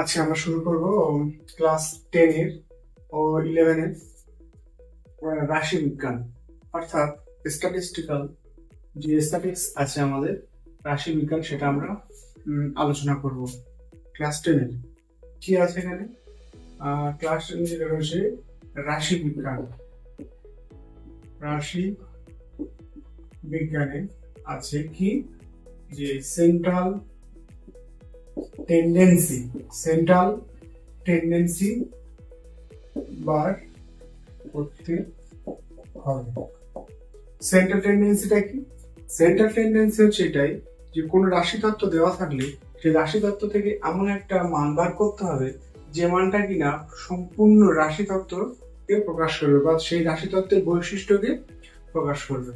আজকে আমরা শুরু করব ক্লাস টেনের ও ইলেভেনের রাশি বিজ্ঞান। অর্থাৎ স্ট্যাটিস্টিক্যাল যে স্ট্যাটিক্স আছে আমাদের, রাশি বিজ্ঞান সেটা আমরা আলোচনা করব ক্লাস টেনের কি আছে এখানে? ক্লাস টেন যেটা রয়েছে, রাশি বিজ্ঞান। রাশি বিজ্ঞানে আছে কি? যে সেন্ট্রাল টেন্ডেন্সি সেন্ট্রাল টেন্ডেন্সি বার করতে হবে। সেন্ট্রাল টেন্ডেন্সিটা কি? সেন্ট্রাল টেন্ডেন্সি হচ্ছে এটাই যে কোনো রাশি তত্ত্ব দেওয়া থাকলে সেই রাশি তত্ত্ব থেকে এমন একটা মান বার করতে হবে যে মানটা কিনা সম্পূর্ণ রাশি তত্ত্বকে প্রকাশ করবে বা সেই রাশি তত্ত্বের বৈশিষ্ট্যকে প্রকাশ করবে।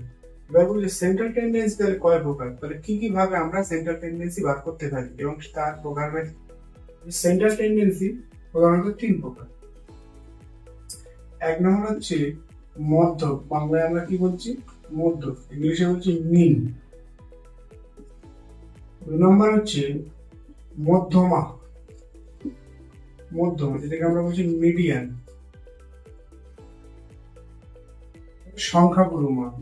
এবার সেন্ট্রাল টেন্ডেন্সি তাহলে কয় প্রকার? তাহলে কি কি ভাবে আমরা সেন্ট্রাল টেন্ডেন্সি বার করতে পারি? এবং তার প্রকারভেদ? সেন্ট্রাল টেন্ডেন্সি প্রধানত তিন প্রকার। এক নম্বর হচ্ছে মধ্য বাংলায় আমরা কি বলছি? মধ্য ইংলিশে বলছি মিন দুই নম্বর হচ্ছে মধ্যমা। মধ্যমা, যেটাকে আমরা বলছি মিডিয়ান সংখ্যাগুরু মান।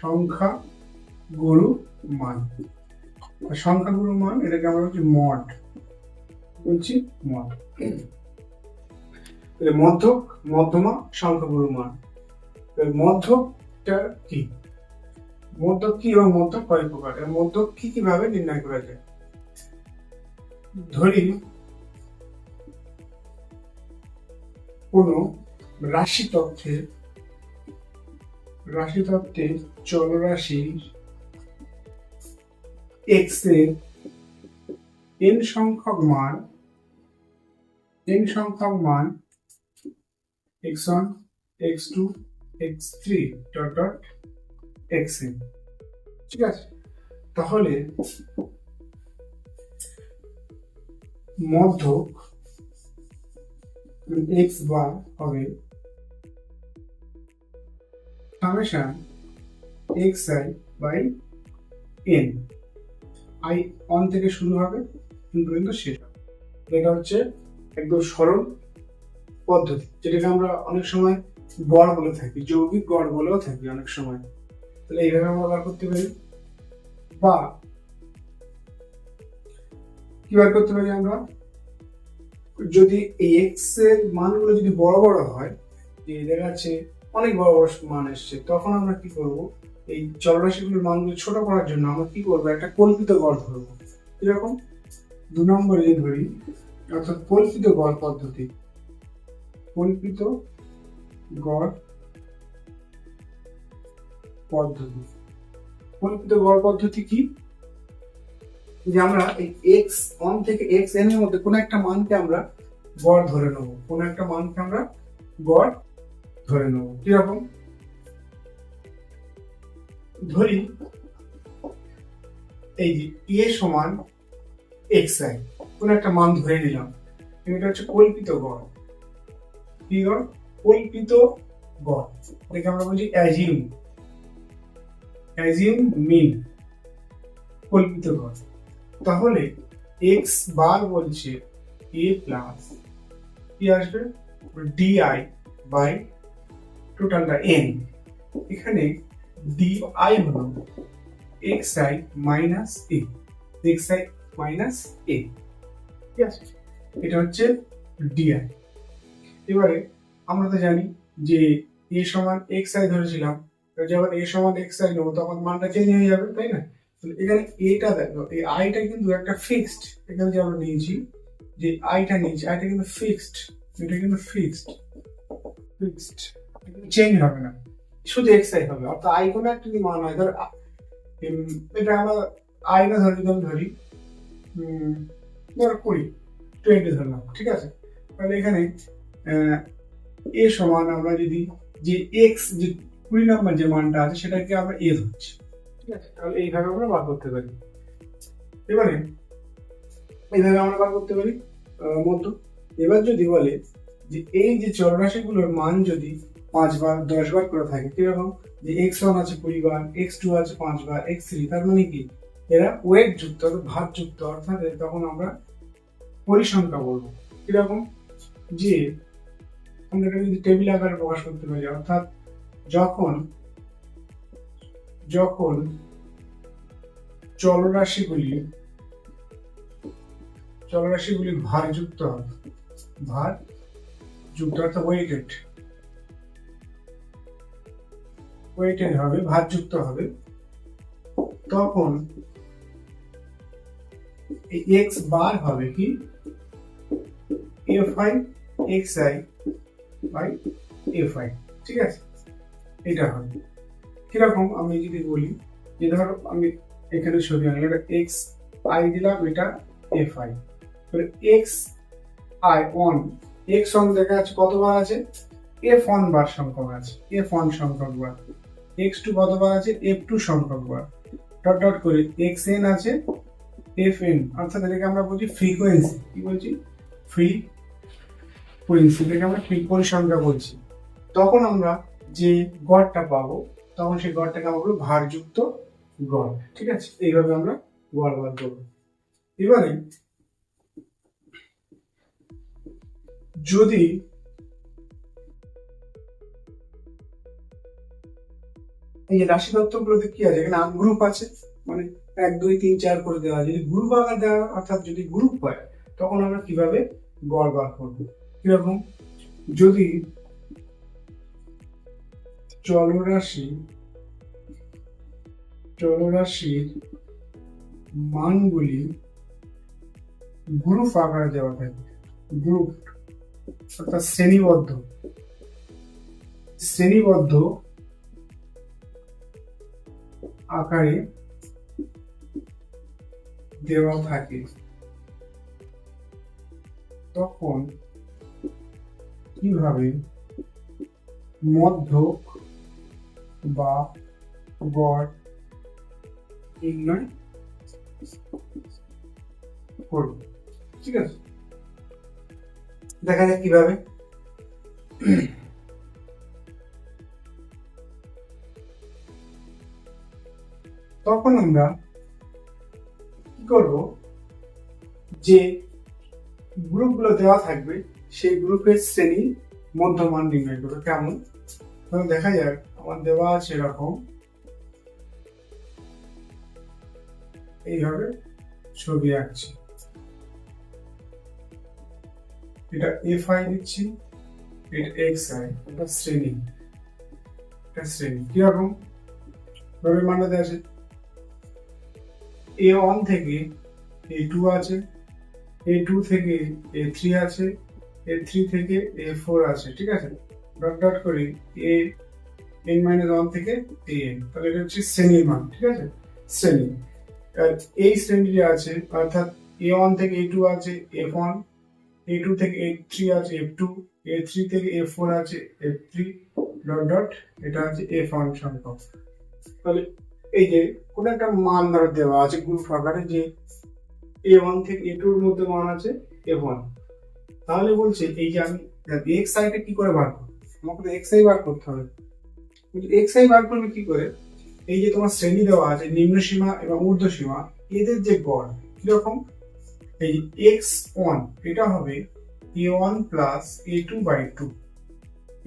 সংখ্যা গুরু মান। সংখ্যা সংখ্যাগুরু মান, এটাকে আমরা বলছি মড। বলছি মড। মধ্যক, মধ্যমা সংখ্যাগুরু মান। মধ্যকটা কি? মধ্যক কি এবং মধ্যক কয় প্রকার? মধ্যক কি কীভাবে নির্ণয় করা যায়? ধরি, কোন রাশি তথ্যে রাশি তত্ত্বে চলরাশি এক্সের এন সংখ্যক মান এন সংখ্যক মান X one X two X three dot dot X N ঠিক আছে? তাহলে মধ্যক এক্স বার হবে summation X I by N I one থেকে শুরু হবে এন পর্যন্ত শেষ এটা হচ্ছে একদম সরল পদ্ধতি, যেটাকে আমরা অনেক সময় গড় বলে থাকি, যৌগিক গড় বলেও থাকি অনেক সময়। তাহলে এইভাবে আমরা বার করতে পারি। বা কি বার করতে পারি আমরা? যদি এই এক্সের মানগুলো যদি বড় বড় হয়, যে দেখা যাচ্ছে অনেক বড় বড় মান এসছে। তখন আমরা কি করব? এই চলরাশিগুলোর মানগুলো ছোট করার জন্য আমরা কি করব? একটা কল্পিত গড় ধরবো। এরকম দু নম্বরে ধরি, অর্থাৎ কল্পিত গড় পদ্ধতি। কল্পিত গড় পদ্ধতি। কল্পিত গড় পদ্ধতি কি? যে আমরা এই এক্স অন থেকে এক্স এন এর মধ্যে কোনো একটা মানকে আমরা গড় ধরে নেব। কোনো একটা মানকে আমরা গড় ধরে নেব। কীরকম? ধরি, এই যে এ সমান এক্স আই কোন একটা মান ধরে নিলাম। এটা হচ্ছে কল্পিত গড়। কি গড়? কল্পিত গড়। এটাকে আমরা বলছি অ্যাজিউম অ্যাজিউম মিন কল্পিত গড়। তাহলে এক্স বার বলছে এ প্লাস কি আসবে? ডিআই বাই টোটালটা এন এখানে ডি আই হলো X I minus A X I minus A ঠিক আছে এটা হচ্ছে ডিআই এবারে আমরা তো জানি যে এ সমান এক্স আই ধরেছিলাম যখন এ সমান এক্স আই নেব তখন মানটা চেঞ্জ হয়ে যাবে তাই না? এখানে এটা দেখো এই আইটা কিন্তু একটা ফিক্সড এখানে যে আমরা নিয়েছি যে আইটা নিয়েছি আইটা কিন্তু ফিক্সড এটা কিন্তু ফিক্সড ফিক্সড চেঞ্জ হবে না। শুধু এক্স আই হবে। অর্থাৎ আই কোনো একটা যদি মান হয় ধর এটা আমরা আই না ধরি যদি আমি ধরি ধর কুড়ি টোয়েন্টি ধরলাম ঠিক আছে? তাহলে এখানে এ সমান আমরা যদি যে এক্স যে কুড়ি নম্বর যে মানটা আছে, সেটাকে আমরা এ ধরছি। ঠিক আছে? তাহলে এইভাবে আমরা বার করতে পারি। এবারে, এইভাবে আমরা বার করতে পারি মধ্য এবার যদি বলে যে এই যে চলরাশিগুলোর মান যদি পাঁচ বার, দশ বার করে থাকে। কীরকম যে এক্স ওয়ান আছে কুড়ি বার এক্স টু আছে পাঁচবার এক্স থ্রি তার মানে কি? এরা ওয়েট যুক্ত, ভার যুক্ত, অর্থাৎ তখন আমরা পরিসংখ্যা বলব। কীরকম যে আমরা যদি টেবিল আকারে প্রকাশ করতে পারি, অর্থাৎ যখন যখন চলরাশিগুলি চলরাশিগুলি ভারযুক্ত হবে ভার যুক্ত অর্থাৎ ওয়েটেড ওয়েটেড হবে, ভারযুক্ত হবে, তখন এক্স বার হবে কি? F I X I by F I ঠিক আছে? এটা হবে। কীরকম আমি যদি বলি, যে ধরো আমি এখানে ছবি আনলাম এটা এক্স আই দিলাম, এটা F I X I one X one দেখা যাচ্ছে কতবার আছে? এফ অন বার সংখ্যক আছে এফ অন সংখ্যক বার। এক্স টু কতবার আছে এফ টু সংখ্যক বার ডট ডট করে এক্স এন আছে এফ এন অর্থাৎ এটাকে আমরা বলছি ফ্রিকোয়েন্সি কি বলছি? ফ্রি ফ্রিকোয়েন্সি এটাকে আমরা ফ্রি পরিসংখ্যা বলছি। তখন আমরা যে গড়টা পাবো, তখন সেই গড়টাকে আমরা বলব ভারযুক্ত গড়। ঠিক আছে? এইভাবে আমরা গড় বার করব। এবারে যদি এই যে রাশি তত্ত্বগুলোতে কি আছে? এখানে গ্রুপ আছে। মানে এক, দুই, তিন, চার করে দেওয়া যদি গ্রুপ আকার দেওয়া, অর্থাৎ যদি গ্রুপ হয়, তখন আমরা কীভাবে গড় বার করব? কীরকম? যদি চলরাশি, চলরাশির মানগুলি গ্রুপ আকারে দেওয়া থাকে গ্রুপ অর্থাৎ শ্রেণীবদ্ধ শ্রেণীবদ্ধ আকারে দেওয়া থাকে। তখন কীভাবে মধ্যক বা গড় নির্ণয় করব? ঠিক আছে? দেখা যাক কীভাবে। তখন আমরা কি করব? যে গ্রুপগুলো দেওয়া থাকবে, সেই গ্রুপের শ্রেণি মধ্যমান নির্ণয় করব। কেমন? দেখা যাক, আমার দেওয়া আছে এরকম। এইভাবে ছবি আঁকছি। এটা এফ আই দিচ্ছি এটা এক্স আই এটা শ্রেণি। এটা শ্রেণি। কীরকম ভাবে মানাতে আছে। এ ওয়ান থেকে এ টু আছে এ টু থেকে এ থ্রি আছে এ থ্রি থেকে এ ফোর আছে, ঠিক আছে? ডট ডট করে এ এন মাইনাস ওয়ান থেকে এ এন তাহলে এটা হচ্ছে শ্রেণির মান, ঠিক আছে? শ্রেণি। এই শ্রেণীটি আছে, অর্থাৎ এ ওয়ান থেকে এ টু আছে এফ ওয়ান এ টু থেকে এ থ্রি আছে এফ টু এ থ্রি থেকে এফ ফোর আছে এফ থ্রি ডট ডট এটা আছে এফ ওয়ান সংখ্যক। তাহলে এই যে কোনো একটা মান ধরো দেওয়া আছে গ্রুপ আকারে যে এ ওয়ান থেকে এ টুর মধ্যে মান আছে এ ওয়ান তাহলে বলছে এই যে আমি এক্স আইটা কি করে বার করব? আমাকে তো এক্স আই বার করতে হবে। এক্স আই বার করবে কি করে? এই যে তোমার শ্রেণি দেওয়া আছে নিম্ন সীমা এবং ঊর্ধ্ব সীমা, এদের যে গড় কীরকম? এই এক্স ওয়ান এটা হবে A one plus A two by two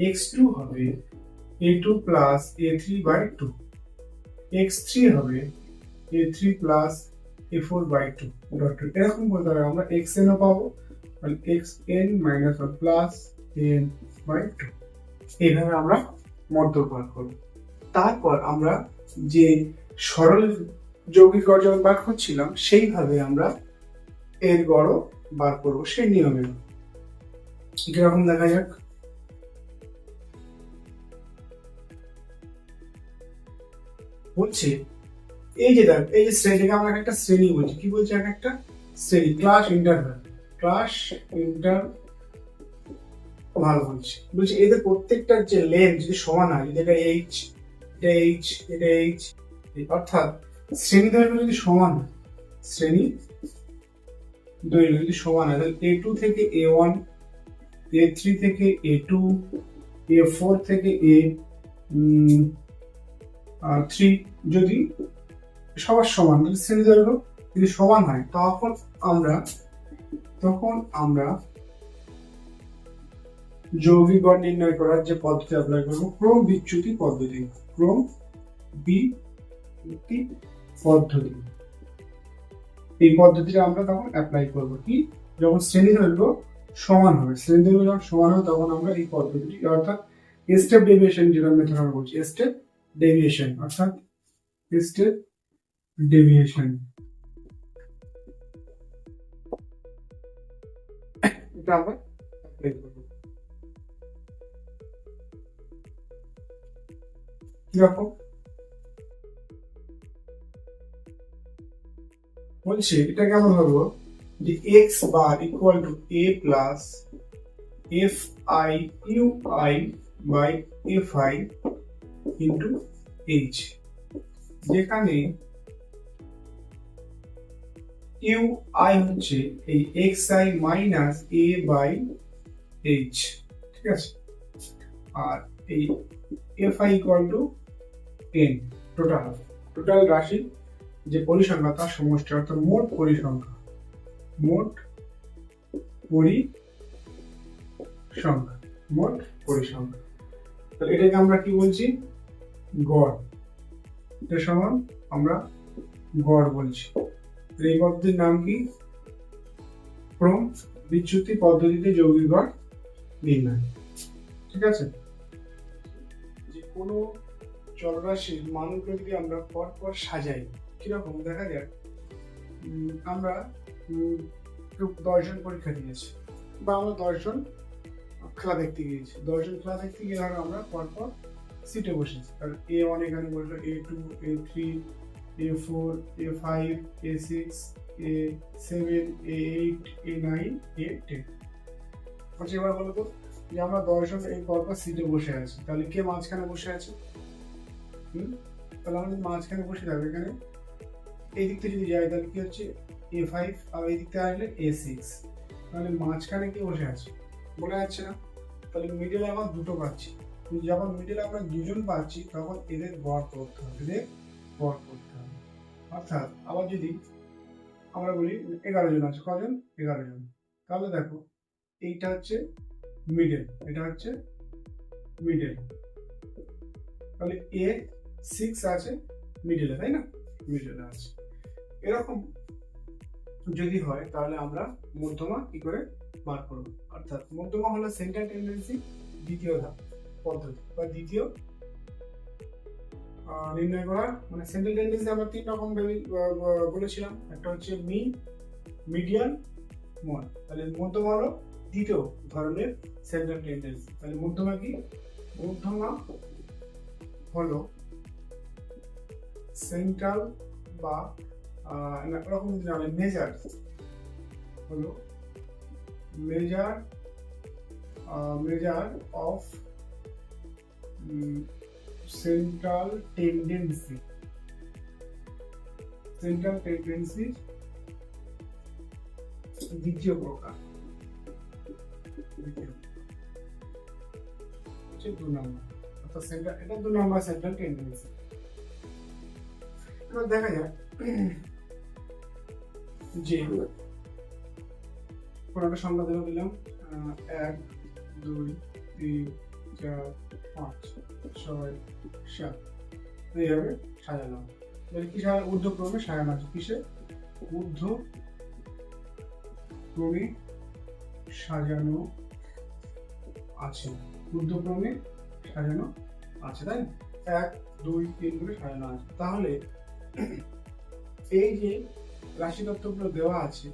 X two হবে A two plus A three by two X three হবে A three plus A four by two dot two এরকম বলতে হবে আমরা এক্স এনও পাবো তাহলে X N minus one plus N by two এইভাবে আমরা মধ্যক বার করব। তারপর আমরা যে সরল যৌগিক গড় যখন বার করছিলাম, সেইভাবে আমরা এর গড়ও বার করব, সেই নিয়মে। কীরকম দেখা যাক? বলছে, এই যে দেখ, এই যে শ্রেণীকে আমরা একটা শ্রেণি বলছি। কি বলছি এক একটা? শ্রেণি ক্লাস ইন্টারভ্যাল ক্লাস ইন্টার ভালো বলছি। বলছি, এদের প্রত্যেকটার যে লেন্থ যদি সমান হয়, যদি এটা এইচ এটা এইচ এটা এইচ অর্থাৎ শ্রেণি দৈর্ঘ্য যদি সমান হয়, শ্রেণি দৈর্ঘ্য যদি সমান হয়, তাহলে এ টু থেকে এ ওয়ান এ থ্রি থেকে এ টু এ ফোর থেকে এ থ্রি যদি সবার সমান শ্রেণি দৈর্ঘ্য যদি সমান হয়, তখন আমরা তখন আমরা যৌগিক গড় নির্ণয় করার যে পদ্ধতি অ্যাপ্লাই করব, ক্রম বিচ্যুতি পদ্ধতি, ক্রম বিচ্যুতি পদ্ধতি। এই পদ্ধতিটা আমরা তখন অ্যাপ্লাই করব কি? যখন শ্রেণি দৈর্ঘ্য সমান হবে। শ্রেণি দৈর্ঘ্য যখন সমান হবে, তখন আমরা এই পদ্ধতিটি, অর্থাৎ স্টেপ ডেভিয়েশন যেটা মেথড আমরা বলছি স্টেপ ডেভিয়েশন অর্থাৎ স্টেপ ডেভিয়েশন এটা আমরা কীরকম বলছে এটা কেমন হলো? যে X bar equal to A plus F I U I by F I into H যেখানে ইউ আই হচ্ছে এই X I minus A by H ঠিক আছে? আর এই F I equal to N total total রাশি যে পরিসংখ্যা, তার সমষ্টি, অর্থাৎ মোট পরিসংখ্যা। মোট পরিসংখ্যা। মোট পরিসংখ্যা। তাহলে এটাকে আমরা কি বলছি? গড়। এটা সমান আমরা গড় বলছি। এই পদ্ধতির নাম কি? ক্রম বিচ্যুতি পদ্ধতিতে যৌগিক গড় নির্ণয়। ঠিক আছে? যে কোনো চলরাশির মানগুলো যদি আমরা পর পর সাজাই কীরকম? দেখা উম, আমরা দশজন পরীক্ষা দিয়েছি বা আমরা দশজন খেলা দেখতে গিয়েছি। দশজন খেলা দেখতে গিয়ে আমরা পরপর সিটে বসেছি। কারণ এ ওয়ান এখানে বসল A two A three A four A five A six A seven A eight A nine A ten আচ্ছা এবার বলো তো, যে আমরা দশজন এই পরপর সিটে বসে আছি, তাহলে কে মাঝখানে বসে আছে? হুম? তাহলে আমরা যদি মাঝখানে বসে থাকব এখানে এই দিক থেকে যদি যাই, তাহলে কি হচ্ছে? এ ফাইভ আর এই দিক থেকে আসলে এ সিক্স তাহলে মাঝখানে কি বসে আছে? বলে যাচ্ছে না। তাহলে মিডিলে আমার দুটো পাচ্ছি। যখন মিডিলে আমরা দুজন পাচ্ছি, তখন এদের গড় করতে হবে, এদের গড় করতে হবে। অর্থাৎ আবার যদি আমরা বলি এগারো জন আছে, কজন? এগারো জন। তাহলে দেখো, এইটা হচ্ছে মিডল এটা হচ্ছে মিডল তাহলে এ সিক্স আছে মিডলে তাই না? মিডলে আছে। এরকম যদি হয়, তাহলে আমরা মধ্যমা কি করে বার করব? অর্থাৎ মধ্যমা হলো সেন্টার টেন্ডেন্সি দ্বিতীয় ধাপ। পদ্ধতি। বা দ্বিতীয় নির্ণয় করার মানে সেন্ট্রাল টেন্ডেন্সি আমরা তিন রকম বলেছিলাম। একটা হচ্ছে মিন মিডিয়ান মন তাহলে মধ্যমা হলো দ্বিতীয় ধরনের সেন্ট্রাল টেন্ডেন্সি তাহলে মধ্যমা কি? মধ্যমা হলো সেন্ট্রাল বা আহ, যদি না মেজার হলো measure measure of central tendency central tendency দ্বিতীয় প্রকার। দু নম্বর। অর্থাৎ সেন্ট্রাল এটা দু নম্বর সেন্ট্রাল টেন্ডেন্সি এবার দেখা যাক যে কোনো একটা সংখ্যা ধরে দিলাম এক, দুই, তিন চার ঊর্ধ্বক্রমে সাজানো আছে কিসে? ঊর্ধ্ব ক্রমে সাজানো আছে। ঊর্ধ্বক্রমে সাজানো আছে, তাই এক, দুই, তিন করে সাজানো আছে। তাহলে এই যে রাশি তত্ত্বগুলো দেওয়া আছে,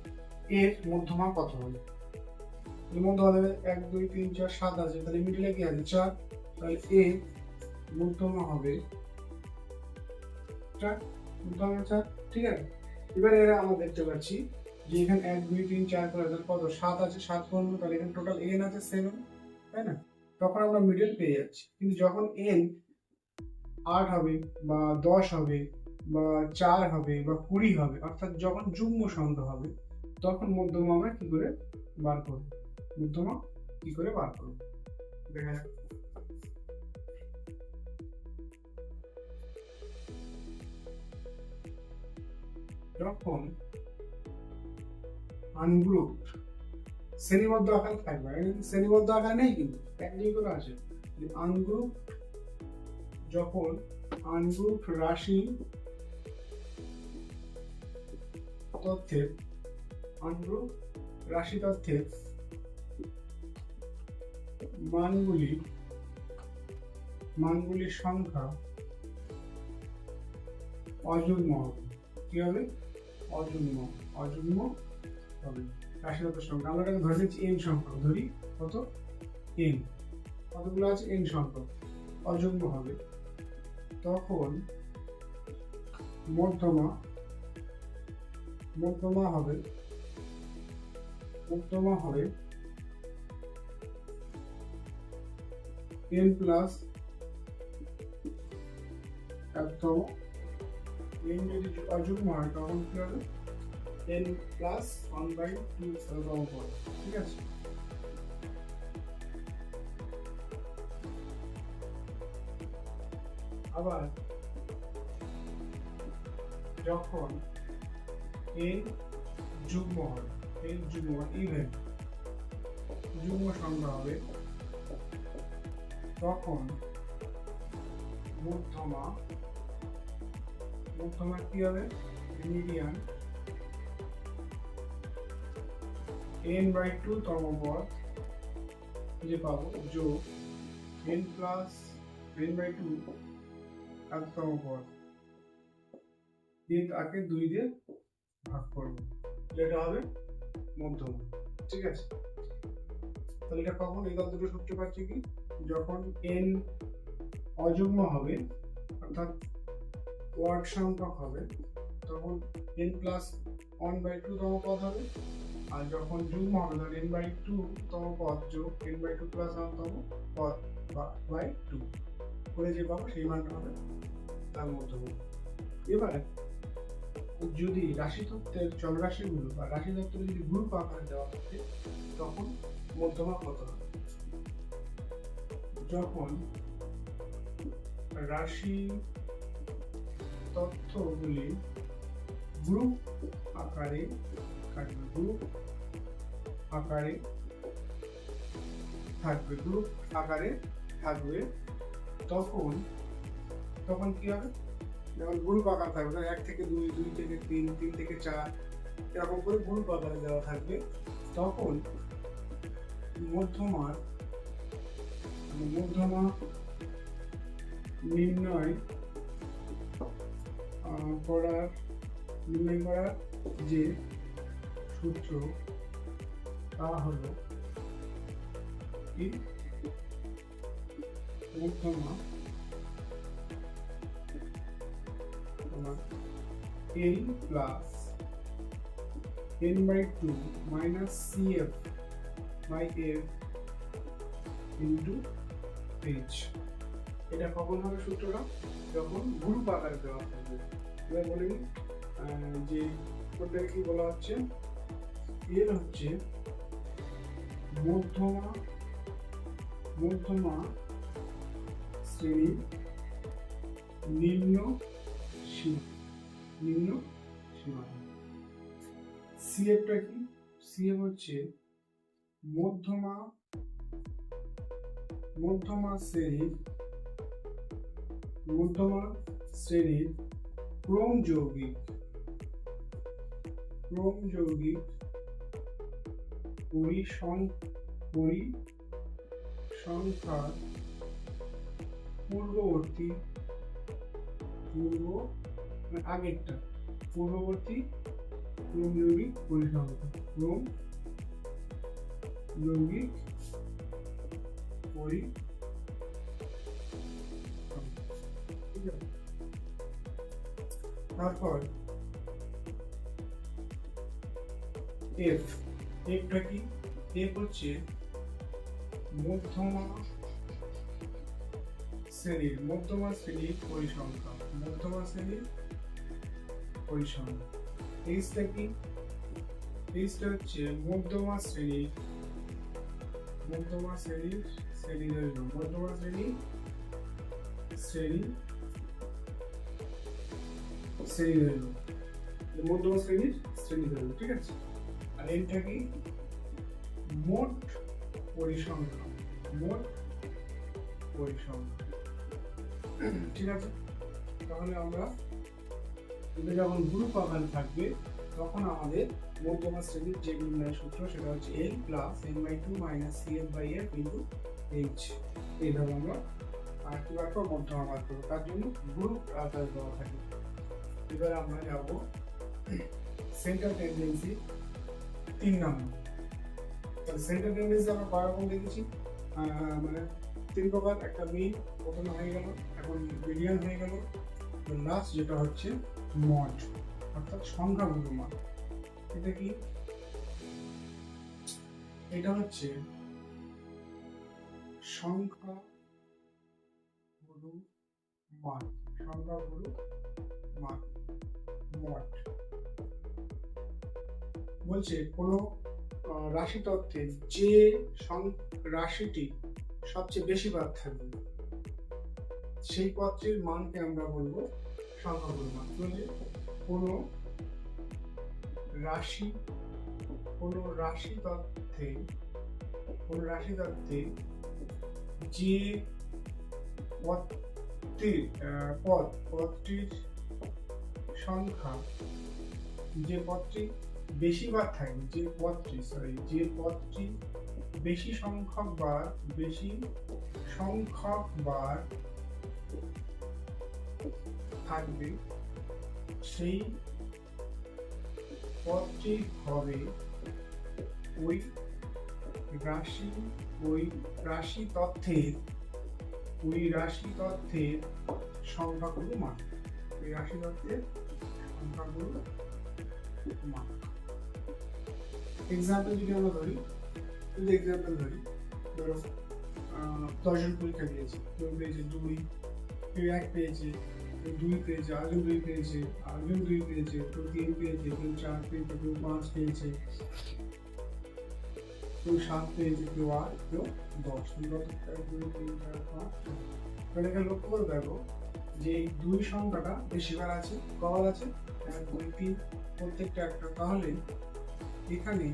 এর মধ্যমা কত হবে? এর মধ্যমা দেবে এক, দুই, তিন, চার, সাত আছে। তাহলে মিডিলে কি আছে? চার। তাহলে এ মধ্যমা হবে চার ঠিক আছে? এবারে এরা আমরা দেখতে পাচ্ছি যে এখানে এক, দুই, তিন, চার করে কত? সাত আছে, সাত পূর্ণ তাহলে এখানে টোটাল এন আছে সেভেন তাই না? তখন আমরা মিডল পেয়ে যাচ্ছি। কিন্তু যখন এন আট হবে, বা দশ হবে, বা চার হবে, বা কুড়ি হবে, অর্থাৎ যখন যুগ্ম সংখ্যা হবে, তখন মধ্যমা আমরা কি করে বার করব? মধ্যমা কি করে বার করব? দেখা যাক। যখন আনগ্রুপ শ্রেণীবদ্ধ আকার থাকবে শ্রেণীবদ্ধ আকার নেই কিন্তু এক দুই করে আছে আনগ্রুপ, যখন আনগ্রুপ রাশি তথ্যের, আনগ্রুপ রাশি তথ্যের মানগুলি, মানগুলির সংখ্যা অযুগ্ম হবে। কি হবে? অযুগ্ম অযুগ্ম হবে। রাশিগত সংখ্যা। আমরা এটাকে ধরে নিচ্ছি এন সংখ্যক। ধরি কত? এন কতগুলো আছে? এন সংখ্যক। অযুগ্ম হবে। তখন মধ্যমা মধ্যমা হবে মধ্যমা হবে এন প্লাস এক একতম এন যদি অযুগ্ম হয়, তখন কি হবে? N plus one by two তম পদ ঠিক আছে? আবার যখন এন যুগ্ম হবে এন যুগ্ম ইভেন যুগ্ম সংখ্যা হবে তখন মধ্যমা মধ্যমা কি হবে? মিডিয়ান এন বাই টু তম পদ যে পাবো, যোগ N plus N by two একতম পদ দিয়ে তাকে দুই দিয়ে ভাগ করব। এটা হবে মধ্যমা। ঠিক আছে? তাহলে এটা কখন? এই দুটো সূত্র পাচ্ছি কি? যখন এন অযুগ্ম হবে, অর্থাৎ ওয়ার্ড সংখ্যক হবে, তখন N plus one by two তম পদ হবে। আর যখন যুগ্ম হবে, তখন এন বাই টু তম পদ যোগ N by two plus one তম পদ বাই টু করে যে পাবো, সেই মানটা হবে তার মধ্যমা এবারে যদি রাশি তত্ত্বের চলরাশিগুলো বা রাশি তত্ত্বের যদি গ্রুপ আকারে দেওয়া থাকে, তখন মধ্যমা কত হবে? যখন রাশি তথ্যগুলি গ্রুপ আকারে গ্রুপ আকারে থাকবে, গ্রুপ আকারে থাকবে, তখন তখন কি হবে? যেমন গ্রুপ আকার থাকবে, ধর এক থেকে দুই দুই থেকে তিন তিন থেকে চার, এরকম করে গ্রুপ আকারে দেওয়া থাকবে, তখন মধ্যমার মধ্যমা নির্ণয় করার নির্ণয় করার যে সূত্র, তা হলো মধ্যমা N plus N by two minus C F by F into H এটা কখন হবে সূত্রটা যখন গ্রুপ আকারে দেওয়া থাকবে এবার বলে যে কোনটা কি বলা হচ্ছে? এর হচ্ছে মধ্যমা মধ্যমা শ্রেণি নিম্ন সীমা নিম্ন সীমা। সিএফটা কি? সিএফ হচ্ছে মধ্যমা মধ্যমা শ্রেণির মধ্যমা শ্রেণির ক্রম যৌগিক ক্রম যৌগিক পরিসং পরিসংখ্যার পূর্ববর্তী, পূর্ব মানে আগেরটা, পূর্ববর্তী ক্রম যৌগিক পরিসংখ্যা ক্রম যৌগিক আছে তারপর এফ এফটা কি? এফ হচ্ছে মধ্যমা শ্রেণির মধ্যমা শ্রেণির পরিসংখ্যা। মধ্যমা শ্রেণির পরিসংখ্যা। এইচটা কি? এইচটা হচ্ছে মধ্যমা শ্রেণির মধ্যমা শ্রেণির শ্রেণি দৈর্ঘ্য মধ্যমা শ্রেণি শ্রেণি শ্রেণি দৈর্ঘ্য মধ্যমা শ্রেণির শ্রেণি দৈর্ঘ্য ঠিক আছে? আর এইটা কি? মোট পরিসংখ্যান মোট পরিসংখ্যান। ঠিক আছে? তাহলে আমরা, এটা যখন গ্রুপ আকারে থাকবে, তখন আমাদের মধ্যমা শ্রেণির যে নির্ণয় সূত্র, সেটা হচ্ছে L plus N by two minus C F by F into H আমরা আর কি বার করব করব। তার জন্য গ্রুপ আকারে দেওয়া থাকে। এবার আমরা যাব টেন্ডেন্সি তিন নম্বর। তাহলে টেন্ডেন্সি আমরা কয় রকম দেখেছি? মানে তিন প্রকার, একটা মিন প্রথমে হয়ে গেল, এখন মিডিয়ান হয়ে গেল। লাস্ট যেটা হচ্ছে মড অর্থাৎ সংখ্যাগুলো মান এটা কি? এটা হচ্ছে সংখ্যা গুরু মান সংখ্যা গুরু মান মড বলছে কোনো আহ, রাশি তত্ত্বে যে রাশিটি সবচেয়ে বেশি বার থাকবে সেই পত্রের মানকে আমরা বলব সংখ্যাগুলো মান কোনো রাশি, কোনো রাশি তত্ত্বে কোনো রাশি তত্ত্বে যে পদটির পদ, পদটির সংখ্যা যে পদটি বেশি বার থাকবে যে পদটি সরি যে পদটি বেশি সংখ্যক বার বেশি সংখ্যক বার থাকবে, সেই পদটি হবে ওই রাশি ওই রাশি তথ্যের, ওই রাশি তথ্যের সংখ্যাগুলো মান। ওই রাশি তথ্যের সংখ্যাগুলো মান। এক্সাম্পল যদি আমরা ধরি, যদি এক্সাম্পল ধরি, ধরো দশজন পরীক্ষা দিয়েছে, কেউ পেয়েছে দুই, কেউ এক পেয়েছে দুই পেয়েছে আরেকজন দুই পেয়েছে আরেকজন দুই পেয়েছে কেউ তিন পেয়েছে কেউ চার পেয়েছে কেউ পাঁচ পেয়েছে কেউ সাত পেয়েছে কেউ আট, কেউ দশ। তাহলে এখানে লক্ষ্য করে দেখো যে এই দুই সংখ্যাটা বেশিবার আছে, কবার আছে, এক, দুই, তিন, প্রত্যেকটা একটা। তাহলে এখানে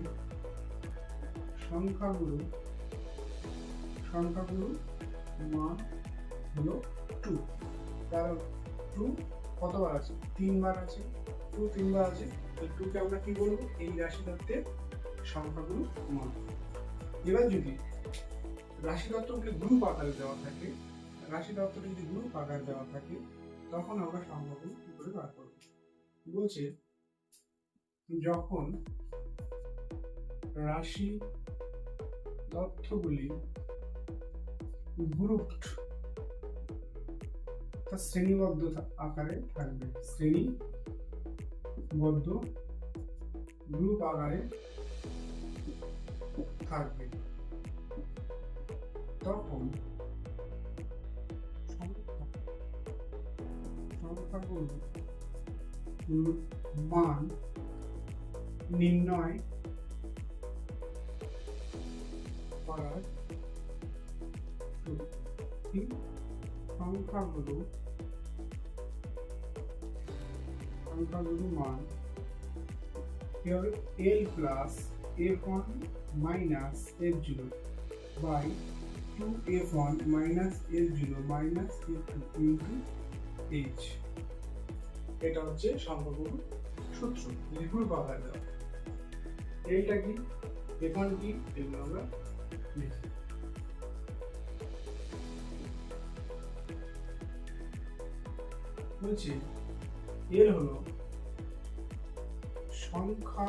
সংখ্যাগুলো সংখ্যাগুলো মান হলো টু কারণ টু কতবার আছে? তিনবার আছে। টু তিনবার আছে। এই টুকে আমরা কি বলব? এই রাশি তত্ত্বের সংখ্যাগুলো মান। এবার যদি রাশি তত্ত্বকে গ্রুপ আকারে দেওয়া থাকে রাশি তত্ত্বটা যদি গ্রুপ আকারে দেওয়া থাকে, তখন আমরা সংখ্যাগুলো কি করে বার করব? বলছে, যখন রাশি তথ্যগুলি গ্রুপড তা শ্রেণীবদ্ধ আকারে থাকবে। শ্রেণীবদ্ধ গ্রুপ আকারে থাকবে। তখন সংখ্যা- সংখ্যাগুলো মান নির্ণয় করার সংখ্যাগুলো সংখ্যাগুলো মান কি হবে L plus F one minus F zero by two F one minus F zero minus F two into H এটা হচ্ছে সংখ্যাগুলো সূত্র লিখুন পাওয়া দেওয়া এইটা কি? এফ ওয়ান কি? এগুলো আমরা লিখি। বলছি এর হলো সংখ্যা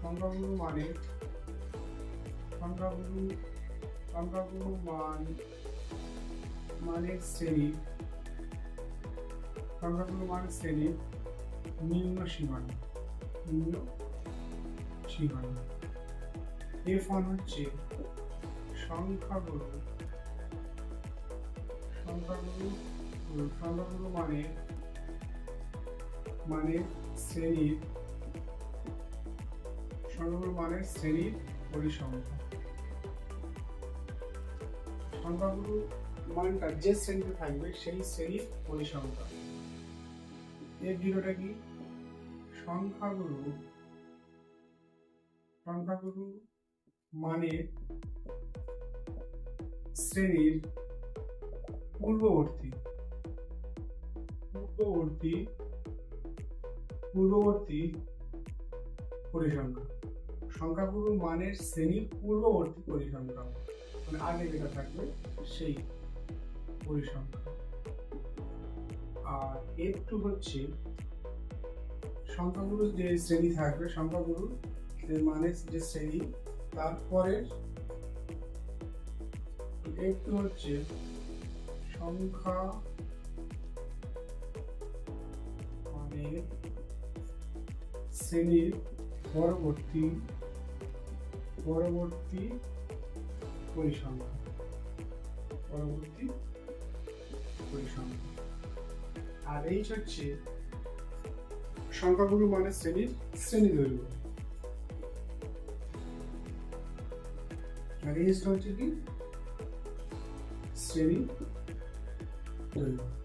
সংখ্যাগুলো মানে সংখ্যাগুলো সংখ্যাগুলো মান মানে শ্রেণি সংখ্যাগুলো মানে শ্রেণি নিম্ন সীমানা নিম্ন সীমানা। এফ ওয়ান হচ্ছে সংখ্যাগুলো সংখ্যাগুলো সংখ্যাগুলো মানে মানে শ্রেণির, সংখ্যাগুলো মানে শ্রেণির পরিসংখ্যা সংখ্যাগুলো মানটা যে শ্রেণীতে থাকবে সেই শ্রেণির পরিসংখ্যা এর জিরোটা কি? সংখ্যাগুলো সংখ্যাগুরু মানে শ্রেণির পূর্ববর্তী। পূর্ববর্তী পূর্ববর্তী পরিসংখ্যা। সংখ্যাগুরু মানের শ্রেণির পূর্ববর্তী পরিসংখ্যা। মানে আগে যেটা থাকবে সেই পরিসংখ্যা। আর এফ টু হচ্ছে সংখ্যাগুরু যে শ্রেণি থাকবে সংখ্যাগুরু এর মানে যে শ্রেণি, তারপরের এফ টু হচ্ছে সংখ্যা শ্রেণির পরবর্তী পরবর্তী পরিসংখ্যা পরবর্তী পরিসংখ্যা আর এইচ হচ্ছে সংখ্যাগুরু মানে শ্রেণির শ্রেণি দৈর্ঘ্য। আর এইচটা হচ্ছে কি? শ্রেণি দৈর্ঘ্য।